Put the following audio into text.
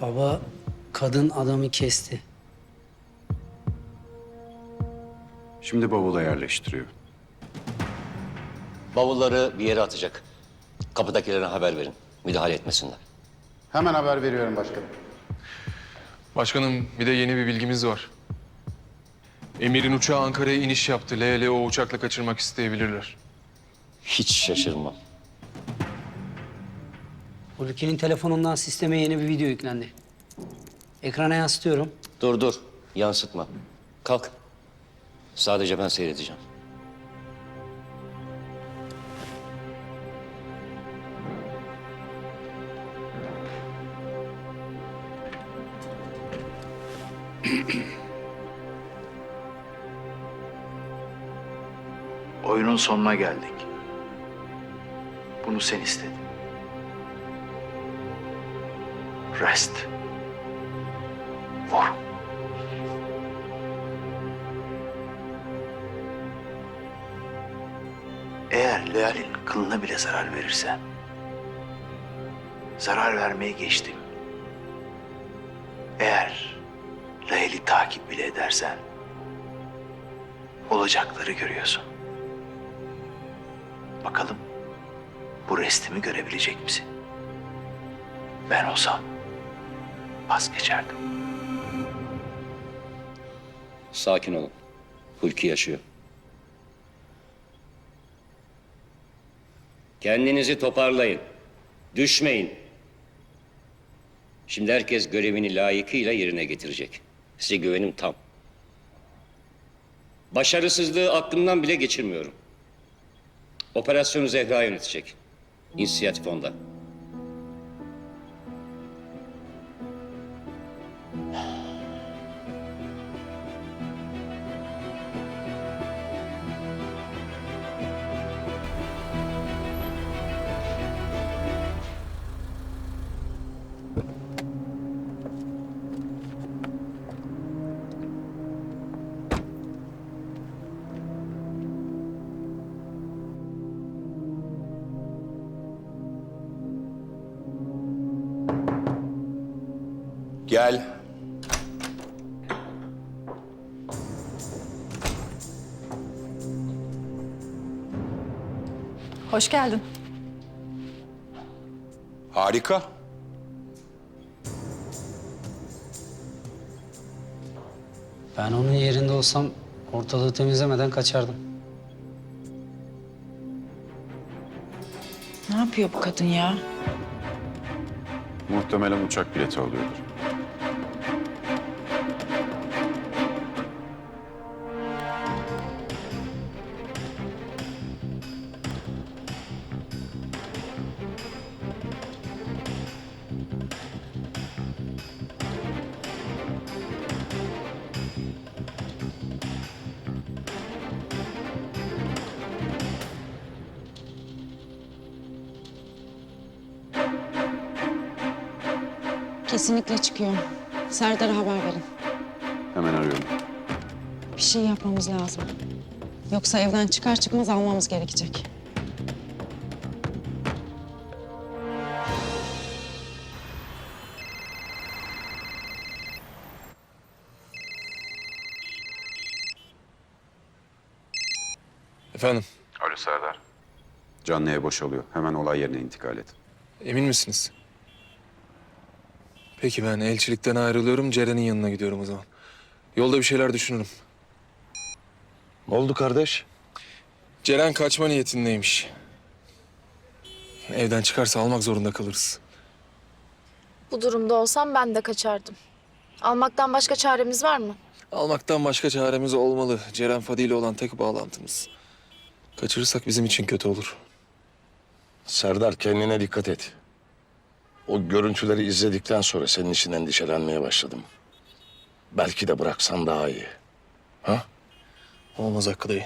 Baba kadın adamı kesti. Şimdi bavula yerleştiriyor. Bavulları bir yere atacak. Kapıdakilere haber verin. Müdahale etmesinler. Hemen haber veriyorum başkanım. Başkanım bir de yeni bir bilgimiz var. Emir'in uçağı Ankara'ya iniş yaptı. LL o uçakla kaçırmak isteyebilirler. Hiç şaşırmam. Hulki'nin telefonundan sisteme yeni bir video yüklendi. Ekrana yansıtıyorum. Dur dur. Yansıtma. Kalk. Sadece ben seyredeceğim. Oyunun sonuna geldik. Bunu sen istedin. Rest. Vur. Eğer Leal'in kılına bile zarar verirsen, zarar vermeye geçtim. Eğer Leal'i takip bile edersen, olacakları görüyorsun. Bakalım bu restimi görebilecek misin? Ben olsam vazgeçerdim. Sakin olun. Hulki yaşıyor. Kendinizi toparlayın. Düşmeyin. Şimdi herkes görevini layıkıyla yerine getirecek. Size güvenim tam. Başarısızlığı aklımdan bile geçirmiyorum. Operasyonu Zehra yönetecek. İnisiyatif onda. Gel. Hoş geldin. Harika. Ben onun yerinde olsam ortalığı temizlemeden kaçardım. Ne yapıyor bu kadın ya? Muhtemelen uçak bileti alıyordur. Kesinlikle çıkıyor. Serdar'a haber verin. Hemen arıyorum. Bir şey yapmamız lazım. Yoksa evden çıkar çıkmaz almamız gerekecek. Efendim, Alo Serdar. Canlıya boşalıyor. Hemen olay yerine intikal et. emin misiniz? Peki ben elçilikten ayrılıyorum. Ceren'in yanına gidiyorum o zaman. Yolda bir şeyler düşünürüm. Ne oldu kardeş? Ceren kaçma niyetindeymiş. Evden çıkarsa almak zorunda kalırız. Bu durumda olsam ben de kaçardım. Almaktan başka çaremiz var mı? Almaktan başka çaremiz olmalı. Ceren Fadi ile olan tek bağlantımız. Kaçırırsak bizim için kötü olur. Serdar kendine dikkat et. O görüntüleri izledikten sonra senin için endişelenmeye başladım. Belki de bıraksan daha iyi. Ha? Olmaz Hakkı dayı.